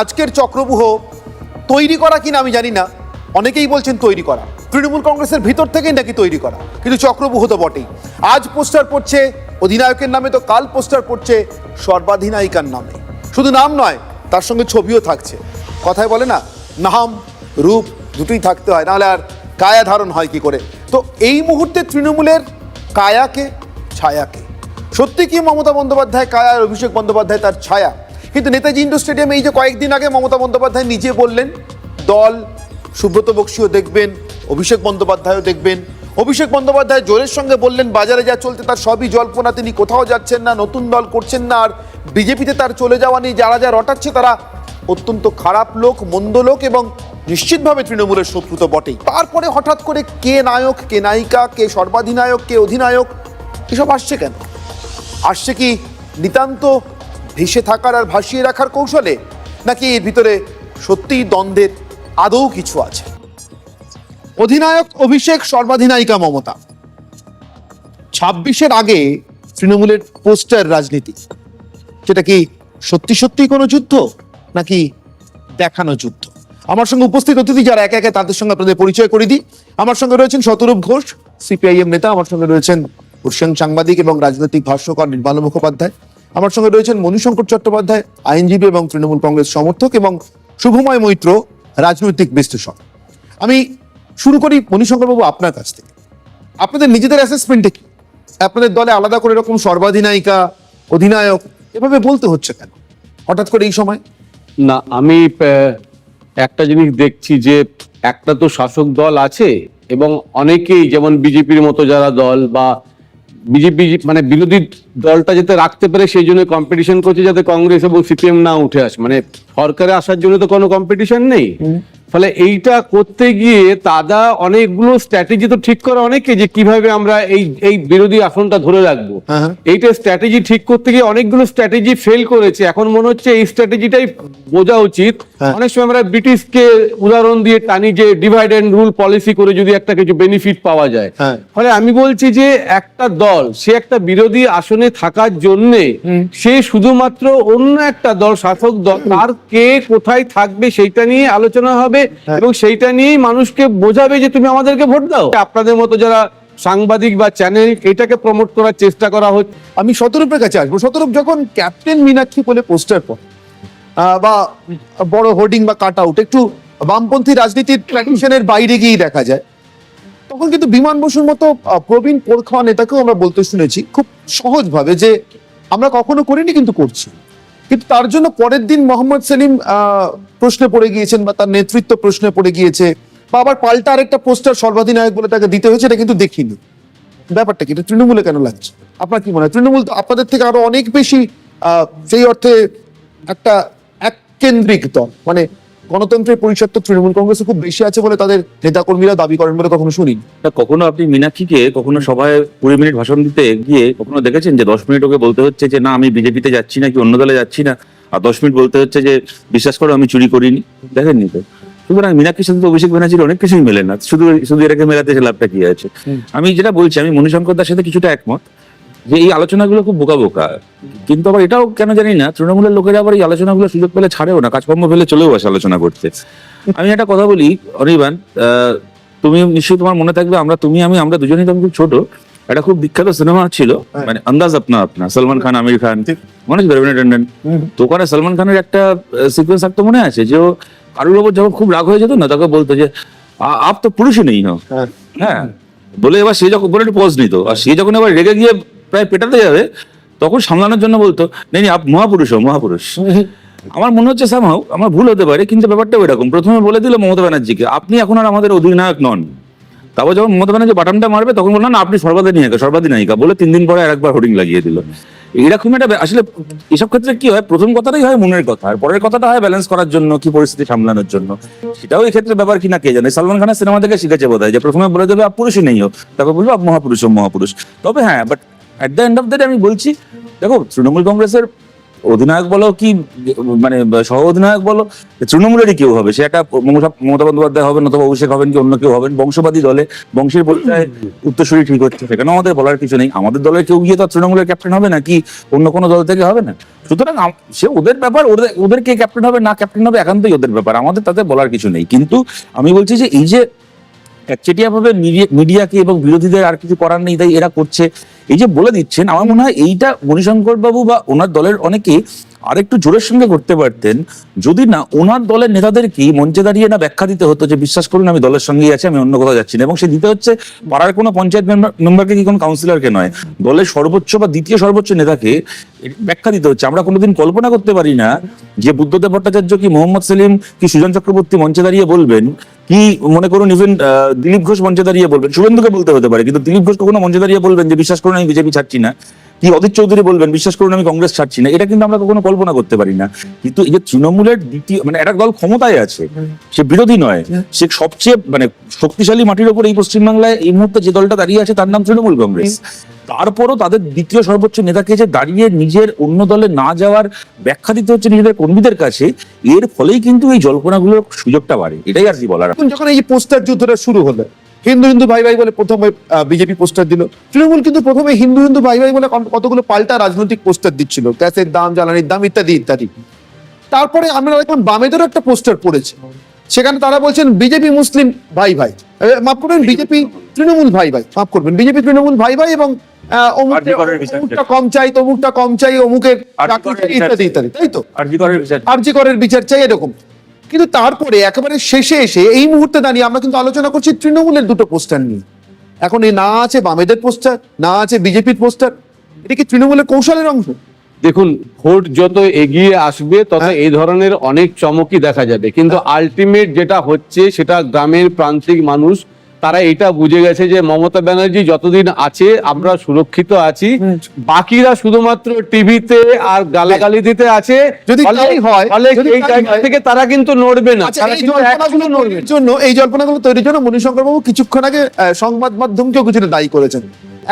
আজকের চক্রবুহ তৈরি করা কিনা আমি জানি না। অনেকেই বলছেন তৈরি করা। তৃণমূল কংগ্রেসের ভিতর থেকেই নাকি তৈরি করা। কিন্তু চক্রবুহ তো বটেই। আজ পোস্টার পড়ছে অধিনায়কের নামে তো কাল পোস্টার পড়ছে সর্বাধিনায়িকার নামে। শুধু নাম নয়, তার সঙ্গে ছবিও থাকছে। কথায় বলে না, নাম, রূপ দুটোই থাকতে হয়, নাহলে আর কায়া ধারণ হয় কি করে? তো এই মুহূর্তে তৃণমূলের কায়াকে, ছায়াকে? সত্যি কি মমতা বন্দ্যোপাধ্যায় কায়া আর অভিষেক বন্দ্যোপাধ্যায় তার ছায়া? কিন্তু নেতাজি ইন্ডোর স্টেডিয়ামে এই যে কয়েকদিন আগে মমতা বন্দ্যোপাধ্যায় নিজে বললেন, দল, সুব্রত বক্সিও দেখবেন, অভিষেক বন্দ্যোপাধ্যায়ও দেখবেন। অভিষেক বন্দ্যোপাধ্যায় জোরের সঙ্গে বললেন, বাজারে যা চলতে তার সবই জল্পনা, তিনি কোথাও যাচ্ছেন না, নতুন দল করছেন না, আর বিজেপিতে তার চলে যাওয়া নিয়ে যারা যা রটাচ্ছে তারা অত্যন্ত খারাপ লোক, মন্দ লোক এবং নিশ্চিতভাবে তৃণমূলের শত্রু তো বটেই। তারপরে হঠাৎ করে কে নায়ক, কে নায়িকা, কে সর্বাধিনায়ক, কে অধিনায়ক, এসব আসছে কেন? আসছে কি নিতান্ত ভেসে থাকার আর ভাসিয়ে রাখার কৌশলে নাকি এর ভিতরে সত্যিই দ্বন্দ্বের আদৌ কিছু আছে? অধিনায়ক অভিষেক সর্বাধিনায়িকা মমতা। ছাব্বিশের আগে তৃণমূলের পোস্টার রাজনীতি। সেটা কি সত্যি সত্যি কোনো যুদ্ধ নাকি দেখানো যুদ্ধ? আমার সঙ্গে উপস্থিত অতিথি যারা একে একে তাদের সঙ্গে আপনাদের পরিচয় করে দিই। আমার সঙ্গে রয়েছেন শতরূপ ঘোষ, সিপিআইএম নেতা। আমার সঙ্গে রয়েছেন প্রসেন সাংবাদিক এবং রাজনৈতিক ভাষ্যকর নির্মল মুখোপাধ্যায়। আমার সঙ্গে রয়েছেন মণিশঙ্কর চট্টোপাধ্যায়, আইনজীবী এবং তৃণমূল কংগ্রেস সমর্থক এবং শুভময় মৈত্র, রাজনৈতিক বিশ্লেষক। আমি শুরু করি মণিশঙ্কর বাবু আপনার কাছ থেকে। আপনাদের নিজেদের অ্যাসেসমেন্টে কি? আপনাদের দলে আলাদা করে এরকম সর্বাধিনায়িকা, অধিনায়ক, এভাবে বলতে হচ্ছে কেন? হঠাৎ করে এই সময়? না, আমি একটা জিনিস দেখছি যে একটা তো শাসক দল আছে এবং অনেকেই, যেমন বিজেপির মতো যারা দল বা বিজেপি মানে বিরোধী দলটা যাতে রাখতে পারে, সেই জন্য কম্পিটিশন করছে যাতে কংগ্রেস এবং সিপিএম না উঠে আসে। মানে সরকারে আসার জন্য তো কোনো কম্পিটিশন নেই। ফলে এইটা করতে গিয়ে তারা অনেকগুলো স্ট্র্যাটেজি তো ঠিক করে অনেকে যে কীভাবে আমরা এই এই বিরোধী আসনটা ধরে রাখব। হ্যাঁ, হ্যাঁ। এইটা স্ট্র্যাটেজি ঠিক করতে গিয়ে অনেকগুলো স্ট্র্যাটেজি ফেল করেছে। এখন মনে হচ্ছে এই স্ট্র্যাটেজিটাই বোঝা উচিত। হ্যাঁ। অনেক সময় আমরা ব্রিটিশকে উদাহরণ দিয়ে টানি যে ডিভাইড অ্যান্ড রুল পলিসি করে যদি একটা কিছু বেনিফিট পাওয়া যায়। ফলে আমি বলছি যে একটা দল সে একটা বিরোধী আসনে থাকার জন্যে সে শুধুমাত্র অন্য একটা দল শাসক দল তার কে কোথায় থাকবে সেইটা নিয়ে আলোচনা হবে। এবং সেইটা নিয়েই মানুষকে বোঝাবে যে তুমি আমাদেরকে ভোট দাও। আপনাদের মতো যারা সাংবাদিক বা চ্যানেল এটাকে প্রমোট করার চেষ্টা করা হচ্ছে। আমি শতরূপের কাছে আসব। শতরূপ যখন ক্যাপ্টেন মীনাক্ষী বলে পোস্টার পর বা বড় হোর্ডিং বা কাট আউট একটু বামপন্থী রাজনীতির ট্র্যাডিশনের বাইরে গিয়ে দেখা যায় তখন কিন্তু বিমান বসুর মতো প্রবীণ পোরখাওয়া নেতাকেও আমরা বলতে শুনেছি খুব সহজভাবে যে আমরা কখনো করিনি কিন্তু করছি। কিন্তু তার জন্য পরের দিন মোহাম্মদ সেলিম প্রশ্নে পড়ে গিয়েছেন বা তার নেতৃত্ব প্রশ্নে পড়ে গিয়েছে বা আবার পাল্টা আরেকটা পোস্টার সর্বাধিনায়ক বলে তাকে দিতে হয়েছে, এটা কিন্তু দেখিনি। ব্যাপারটা কি? এটা তৃণমূলে কেন লাগছে? আপনার কি মনে হয়? তৃণমূল তো আপনাদের থেকে আরও অনেক বেশি সেই অর্থে একটা এক কেন্দ্রিক দল মানে গণতন্ত্রের পরিষদ তো তৃণমূল কংগ্রেসে খুব বেশি আছে বলে তাদের নেতাকর্মীরা দাবি করেন বলে কখনো শুনি কখনো আপনি মীনাক্ষীকে কখনো সভায় কুড়ি মিনিট ভাষণ দিতে গিয়ে কখনো দেখেছেন যে দশ মিনিট ওকে বলতে হচ্ছে যে না আমি বিজেপিতে যাচ্ছি না কি অন্য দলে যাচ্ছি না আর দশ মিনিট বলতে হচ্ছে যে বিশ্বাস করো আমি চুরি করিনি দেখেননি তো? সুতরাং মীনাক্ষীর সাথে তো অভিষেক ব্যানার্জির অনেক কিছুই মেলে না। শুধু শুধু এটাকে মেলাতে লাভটা কি আছে? আমি যেটা বলছি আমি মণিশঙ্কর দার সাথে কিছুটা একমত। যে এই আলোচনাগুলো খুব বোকা বোকা কিন্তু আবার এটাও কেন জানি না তৃণমূলের লোকেরা আবার এই আলোচনাগুলো সুযোগ পেলে ছাড়েও না কাজকর্ম পেলে চলেও আসে আলোচনা করতে। আমি একটা কথা বলি অনির্বাণ তুমি নিশ্চয়ই তোমার মনে থাকবে আমরা তুমি আমি আমরা দুজনেই তখন খুব ছোট। একটা খুব বিখ্যাত সিনেমা ছিল মানে আন্দাজ আপনা আপনা সলমান খান আমির খান ঠিক। মনে আছে রবীন্দ্র টন্ডন তো ওখানে সলমান খানের একটা সিকোয়েন্স থাকতো মনে আছে যে ও কারুর ওপর যখন খুব রাগ হয়ে যেত না তাকে বলতো যে আপ তো পুরুষই নেই হ্যাঁ। হ্যাঁ। বলে এবার সে যখন বলে একটু পজ নিত আর সে যখন এবার রেগে গিয়ে প্রায় পেটাতে যাবে, তখন সামলানোর জন্য বলতো নেই আপ, মহাপুরুষ হো মহাপুরুষ। আমার মনে হচ্ছে সামহাও আমার ভুল হতে পারে, কিন্তু ব্যাপারটা এরকম। প্রথমে বলে দিল মমতা ব্যানার্জিকে, আপনি এখন আর আমাদের অধিনায়ক নন। তারপর যখন মমতা ব্যানার্জি বাটনটা মারবে, তখন বললাম না, আপনি সর্বাধিনায়িকা সর্বাধিনায়িকা বলে তিন দিন পরে আরেকবার হোর্ডিং লাগিয়ে দিল। এরকম একটা আসলে এসব ক্ষেত্রে কি হয়, প্রথম কথাটাই হয় মনের কথা, আর পরের কথাটা হয় ব্যালেন্স করার জন্য, কি পরিস্থিতি সামলানোর জন্য। সেটাও এই ক্ষেত্রে ব্যাপার কিনা কে জানে? সালমান খানের সিনেমা থেকে শিখেছে বোধ হয় যে প্রথমে বলে দেবে, আপ পুরুষই নেই হোক তারপর বলব, আপ মহাপুরুষ মহাপুরুষ। তবে হ্যাঁ but at the end of the day আমি বলছি, দেখো, তৃণমূল কংগ্রেসের অধিনায়ক বলো কি মানে সহ অধিনায়ক বলো তৃণমূলেরই কেউ হবে, সে একটা মমতা বন্দ্যোপাধ্যায় হবেন অথবা অভিষেক হবেন কি অন্য কেউ হবেন, বংশবাদী দলে, বংশের পরিচয় উত্তরসূরি ঠিক হচ্ছে, সেখানেও আমাদের বলার কিছু নেই। আমাদের দলের কেউ গিয়ে তো তৃণমূলের ক্যাপ্টেন হবে না কি, অন্য কোনো দল থেকে হবে না? সুতরাং সে ওদের ব্যাপার, ওদের ওদের কে ক্যাপ্টেন হবে, না ক্যাপ্টেন হবে, একান্তই ওদের ব্যাপার, আমাদের তাতে বলার কিছু নেই। কিন্তু আমি বলছি যে, এই যে একচেটিয়া ভাবে মিডিয়াকে এবং বিরোধীদের আর কিছু করার নেই, তাই এরা করছে এই যে বলে দিচ্ছেন, আমার মনে হয় এইটা মণিশঙ্কর বাবু বা ওনার দলের অনেকে আরেকটু জোরের সঙ্গে করতে পারতেন। যদি না, ওনার দলের নেতাদেরকে মঞ্চে দাঁড়িয়ে না ব্যাখ্যা দিতে হতো যে, বিশ্বাস করুন, আমি দলের সঙ্গেই আছি, আমি অন্য কোথাও যাচ্ছি না। এবং সে দিতে হচ্ছে, পাড়ার কোনো পঞ্চায়েত মেম্বার, মেম্বারকে কি কোনো কাউন্সিলরকে নয়। দলের সর্বোচ্চ বা দ্বিতীয় সর্বোচ্চ নেতাকে ব্যাখ্যা দিতে হচ্ছে। আমরা কোনোদিন কল্পনা করতে পারি না যে বুদ্ধদেব ভট্টাচার্য কি মোহাম্মদ সেলিম, কি সুজন চক্রবর্তী মঞ্চে দাঁড়িয়ে বলবেন কি মনে করুন ইভেন দিলীপ ঘোষ মঞ্চে দাঁড়িয়ে বলবেন, শুভেন্দুকে বলতে হতে পারে, কিন্তু দিলীপ ঘোষ কখনো মঞ্চে দাঁড়িয়ে বলবেন যে, বিশ্বাস করুন আমি বিজেপি ছাড়ছি না। কি অধীর চৌধুরী বলবেন? বিশ্বাস করুন, আমি কংগ্রেস ছাড়ছি না। এটা কিন্তু আমরা কখনো কল্পনা করতে পারি না। কিন্তু এই যে তৃণমূলের দ্বিতীয় মানে একটা দল ক্ষমতায় আছে, সে বিরোধী নয়, সে সবচেয়ে মানে শক্তিশালী মাটির ওপর এই পশ্চিমবাংলায় এই মুহূর্তে যে দলটা দাঁড়িয়ে আছে, তার নাম তৃণমূল কংগ্রেস। তারপরও তাদের দ্বিতীয় সর্বোচ্চ নেতাকে যে দাঁড়িয়ে নিজের অন্য দলে না যাওয়ার ব্যাখ্যা দিতে হচ্ছে নিজেদের কর্মীদের কাছে, এর ফলেই কিন্তু এই জল্পনাগুলোর সুযোগটা বাড়ে। এটাই আর কি বলার যখন এই পোস্টার যুদ্ধটা শুরু হলো হিন্দু হিন্দু ভাই ভাই বলে প্রথমে বিজেপি পোস্টার দিল। তৃণমূল কিন্তু প্রথমে হিন্দু হিন্দু ভাই ভাই বলে কতগুলো পাল্টা রাজনৈতিক পোস্টার দিচ্ছিল। গ্যাসের দাম জ্বালানির দাম ইত্যাদি ইত্যাদি। তারপরে আমরা দেখলাম বামেদেরও একটা পোস্টার পড়েছে। সেখানে তারা বলছেন বিজেপি মুসলিম ভাই ভাই। মাফ করবেন বিজেপি তৃণমূল ভাই ভাই। মাফ করবেন বিজেপি তৃণমূল ভাই ভাই এবং অমুকটা- কম চাই তমুকটা কম চাই অমুকের ইত্যাদি ইত্যাদি তাই তো? আরজি করের বিচার চাই এরকম। কিন্তু তারপরে একেবারে শেষে এসে এই মুহূর্তে দাঁড়িয়ে আমরা কিন্তু আলোচনা করছি তৃণমূলের দুটো পোস্টার নিয়ে। এখন এই না আছে বামেদের পোস্টার না আছে বিজেপির পোস্টার এটা কি তৃণমূলের কৌশলের অংশ? দেখুন ভোট যত এগিয়ে আসবে তত হ্যাঁ। এই ধরনের অনেক চমকই দেখা যাবে। কিন্তু আলটিমেট যেটা হচ্ছে সেটা গ্রামের প্রান্তিক মানুষ তারা এটা বুঝে গেছে যে মমতা ব্যানার্জি যতদিন আছে আমরা সুরক্ষিত আছি। বাকিরা শুধুমাত্র টিভিতে আর গালাগালি দিতে আছে। যদি হয়, এই থেকে তারা কিন্তু নড়বে না। আচ্ছা জল্পনাগুলো তৈরির জন্য এই জল্পনাগুলো তৈরির জন্য মণিশঙ্কর বাবু কিছুক্ষণ আগে সংবাদ মাধ্যমকেও কিছুটা দায়ী করেছেন।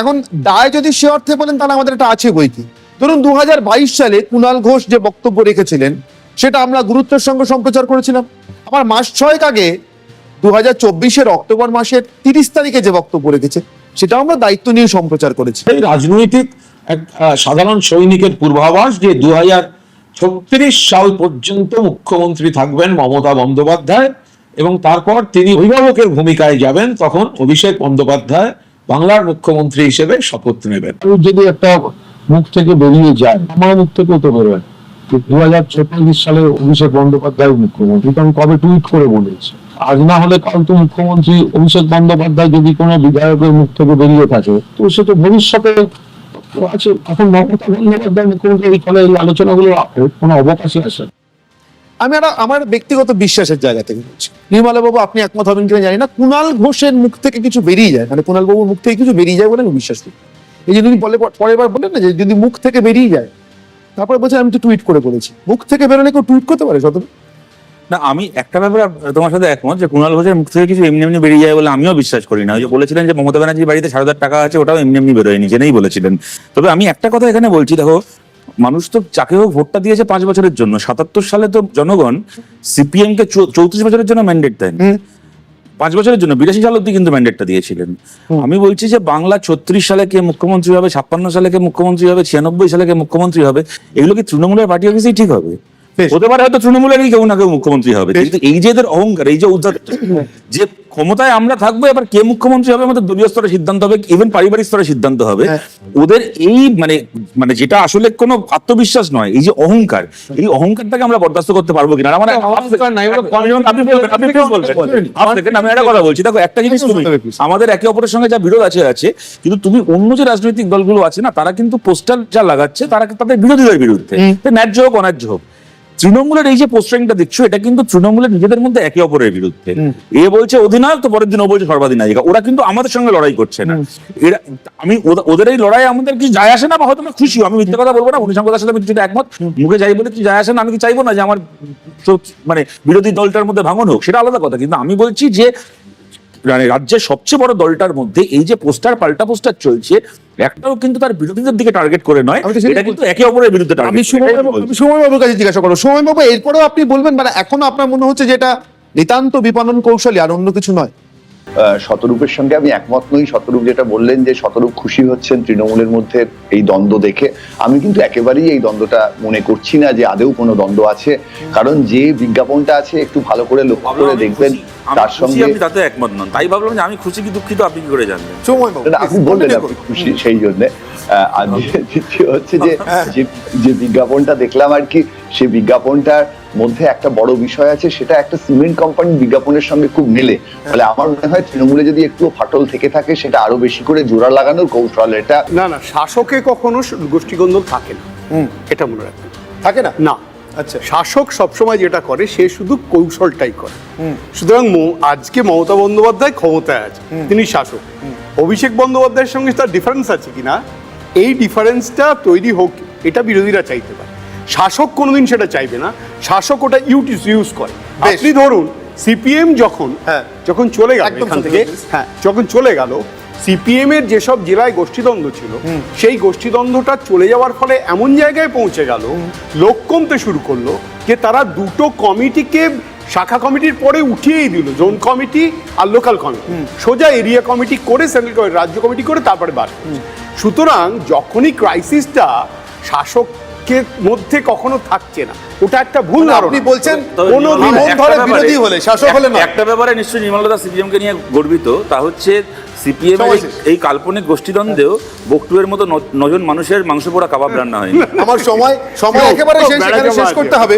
এখন দায় যদি সে অর্থে বলেন তাহলে আমাদের এটা আছে বই কি? ধরুন দু হাজার বাইশ সালে কুণাল ঘোষ যে বক্তব্য রেখেছিলেন সেটা আমরা গুরুত্বের সঙ্গে সম্প্রচার করেছিলাম। আমার মাস ছয়েক আগে দু হাজার চব্বিশের অক্টোবর মাসের তিরিশ তারিখে যে বক্তব্য রেখেছে সেটা আমরা দায়িত্ব নিয়ে সম্প্রচার করেছি। এই রাজনৈতিক এক সাধারণ সৈনিকের পূর্বাভাস যে দু হাজার ছত্রিশ সাল পর্যন্ত মুখ্যমন্ত্রী থাকবেন মমতা বন্দ্যোপাধ্যায় এবং তারপর তিনি অভিভাবকের ভূমিকায় যাবেন তখন অভিষেক বন্দ্যোপাধ্যায় বাংলার মুখ্যমন্ত্রী হিসেবে শপথ নেবেন। যদি একটা মুখ থেকে বেরিয়ে যায় আমার মুখ থেকেও তো বেরোয়। দু হাজার ছত্রিশ সালে অভিষেক বন্দ্যোপাধ্যায় মুখ্যমন্ত্রী আমি কবে টুইট করে বলেছি। আজ না হলে কাল তো মুখ্যমন্ত্রী অভিষেক বন্দ্যোপাধ্যায় যদি কোনো বিধায়কের মুখ থেকে বেরিয়ে থাকে, তো সে তো ভবিষ্যতে আছে। এখন মমতা বন্দ্যোপাধ্যায় মুখ্যমন্ত্রী এই ফলে এই আলোচনাগুলো কোনো অবকাশই আসে আমি একটা আমার ব্যক্তিগত বিশ্বাসের জায়গা থেকে বলছি। নির্মলা বাবু আপনি একমত হবেন কিনা জানি না। কুণাল ঘোষের মুখ থেকে কিছু বেরিয়ে যায়। মানে কুণাল বাবুর মুখ থেকে কিছু বেরিয়ে যায় বলে আমি বিশ্বাস করি। এই যে যদি বলে, পরের বার বলেন না যে যদি মুখ থেকে বেরিয়ে যায়, তারপরে বলছে আমি তো টুইট করে বলেছি। মুখ থেকে বেরোলে কেউ টুইট করতে পারে শত না আমি একটা ব্যাপারে তোমার সাথে একমত যে কুণাল ঘোষের মুখ থেকে কিছু এমনি এমনি বেরিয়ে যায় বলে আমিও বিশ্বাস করি না। ওই যে বলেছিলেন যে মমতা ব্যানার্জির বাড়িতে সাত হাজার টাকা আছে ওটাও এমনি এমনি বেরোয়নি জেনেই বলেছিলেন। তবে আমি একটা কথা এখানে বলছি দেখো মানুষ তো যাকে হোক ভোটটা দিয়েছে পাঁচ বছরের জন্য। সাতাত্তর সালে তো জনগণ সিপিএম কে চৌত্রিশ বছরের জন্য ম্যান্ডেট দেন পাঁচ বছরের জন্য বিরাশি সাল অব্দি কিন্তু ম্যান্ডেটটা দিয়েছিলেন। আমি বলছি যে বাংলা ছত্রিশ সালে কে মুখ্যমন্ত্রী হবে ছাপ্পান্ন সালে কে মুখ্যমন্ত্রী হবে ছিয়ানব্বই সালে কে মুখ্যমন্ত্রী হবে এগুলো কি তৃণমূলের পার্টি অফিসেই ঠিক হবে। হতে পারে হয়তো তৃণমূলেরই কেউ না কেউ মুখ্যমন্ত্রী হবে কিন্তু এই যে এদের অহংকার এই যে উদ্ধার যে ক্ষমতায় আমরা থাকব এবার কে মুখ্যমন্ত্রী হবে আমাদের দলীয় স্তরে সিদ্ধান্ত হবে ইভেন পারিবারিক স্তরে সিদ্ধান্ত হবে। হ্যাঁ। ওদের এই মানে মানে যেটা আসলে কোনো আত্মবিশ্বাস নয় এই যে অহংকার এই অহংকারটাকে আমরা বরদাস্ত করতে পারব কিনা? আমার অহংকার আপনি বলবেন, আপনি please বলবেন। Half second, আমি একটা কথা বলছি দেখো একটা জিনিস তুমি আমাদের একে অপরের সঙ্গে যা বিরোধ আছে আছে কিন্তু তুমি অন্য যে রাজনৈতিক দলগুলো আছে না তারা কিন্তু পোস্টার যা লাগাচ্ছে তারা তাদের বিরোধীদের বিরুদ্ধে। ন্যায্য হোক অন্যায্য হোক। তৃণমূলের এই যে পোস্টারিংটা দেখছ এটা কিন্তু তৃণমূলের নিজেদের মধ্যে একে অপরের বিরুদ্ধে। এ বলছে অধিনায়ক তো পরের দিন ও বলছে সর্বাধিনায়িকা। ওরা কিন্তু আমাদের সঙ্গে লড়াই করছে না। এরা আমি ওদা- ওদের এই লড়াই আমাদের কি যায় আসে না? বা হয়তো আমি খুশি আমি মিথ্যে কথা বলব না উনিশঙ্কর সাথে আমি কিছুটা একমত। মুখে যাই বলে কি যায় আসে না? আমি কি চাইব না যে আমার মানে বিরোধী দলটার মধ্যে ভাঙন হোক? সেটা আলাদা কথা। কিন্তু আমি বলছি যে মানে রাজ্যের সবচেয়ে বড় দলটার মধ্যে এই যে পোস্টার পাল্টা পোস্টার চলছে একটাও কিন্তু তার বিরোধীদের দিকে টার্গেট করে নয়। এটা কিন্তু একে অপরের বিরুদ্ধে আমি সময় আমি সময়বাবুর কাছে জিজ্ঞাসা করো। সময়বাবু এরপরেও আপনি বলবেন মানে এখনও আপনার মনে হচ্ছে যে এটা নিতান্ত বিপণন কৌশলী আর অন্য কিছু নয়। শতরূপের সঙ্গে আমি একমত নই। শতরূপ যেটা বললেন যে শতরূপ খুশি হচ্ছেন তৃণমূলের মধ্যে এই দ্বন্দ্ব দেখে। আমি কিন্তু একেবারেই এই দ্বন্দ্বটা মনে করছি না যে আদেও কোনো দ্বন্দ্ব আছে। কারণ যে বিজ্ঞাপনটা আছে একটু ভালো করে লক্ষ্য করে দেখবেন তার সঙ্গে আপনি তাতে একমত নন। তাই ভাবলাম যে আমি খুশি কি দুঃখিত আপনি কি করে জানবেন? আপনি বললেন আপনি খুশি সেই জন্য। আর দ্বিতীয়- হচ্ছে যে যে- যে বিজ্ঞাপনটা দেখলাম আর কি সেই বিজ্ঞাপনটার মধ্যে একটা বড় বিষয় আছে সেটা একটা সিমেন্ট কোম্পানির বিজ্ঞাপনের সঙ্গে খুব মিলে। ফলে আমার মনে হয় তৃণমূলে যদি একটু ফাটল থেকে থাকে সেটা আরও বেশি করে জোড়া লাগানোর কৌশল এটা না না শাসকে কখনো গোষ্ঠীদ্বন্দ্ব থাকে না। এটা মনে রাখবেন। থাকে না? না। আচ্ছা। শাসক সবসময় যেটা করে সে শুধু কৌশলটাই করে। সুতরাং ম- আজকে মমতা বন্দ্যোপাধ্যায় ক্ষমতায় আছে তিনি শাসক। অভিষেক বন্দ্যোপাধ্যায়ের সঙ্গে তার ডিফারেন্স আছে কিনা এই ডিফারেন্সটা তৈরি হোক এটা বিরোধীরা চাইতে পারে। শাসক কোনোদিন সেটা চাইবে না। শাসক ওটা ইউটিস ইউজ করে। আপনি ধরুন সিপিএম যখন হ্যাঁ। যখন চলে গেল এখান থেকে হ্যাঁ। যখন চলে গেল সিপিএম এর যেসব জেলায় গোষ্ঠীদ্বন্দ্ব ছিল সেই গোষ্ঠীদ্বন্দ্বটা চলে যাওয়ার ফলে এমন জায়গায় পৌঁছে গেল লোক কমতে শুরু করল যে তারা দুটো কমিটিকে শাখা কমিটির পরে উঠিয়েই দিল জোন কমিটি আর লোকাল কমিটি। সোজা এরিয়া কমিটি করে সেন্ট্রাল রাজ্য কমিটি করে তারপরে বার সুতরাং যখনই ক্রাইসিসটা শাসকের মধ্যে কখনো থাকছে না। ওটা একটা ভুল মানে আপনি বলছেন কোন ধরে ব্যাপারে- বিরোধী হলে শাসক হলে না। একটা ব্যাপারে নিশ্চয়ই নির্মলদা সিপিএম কে নিয়ে গর্বিত। তা হচ্ছে সিপিএম এই কাল্পনিক গোষ্ঠীদ্বন্দ্বেও বকটুয়ের মতো নজন মানুষের মাংস পোড়া কাবাব রান্না হয়নি। আমার সময় সময় একেবারে শেষ। করতে হবে।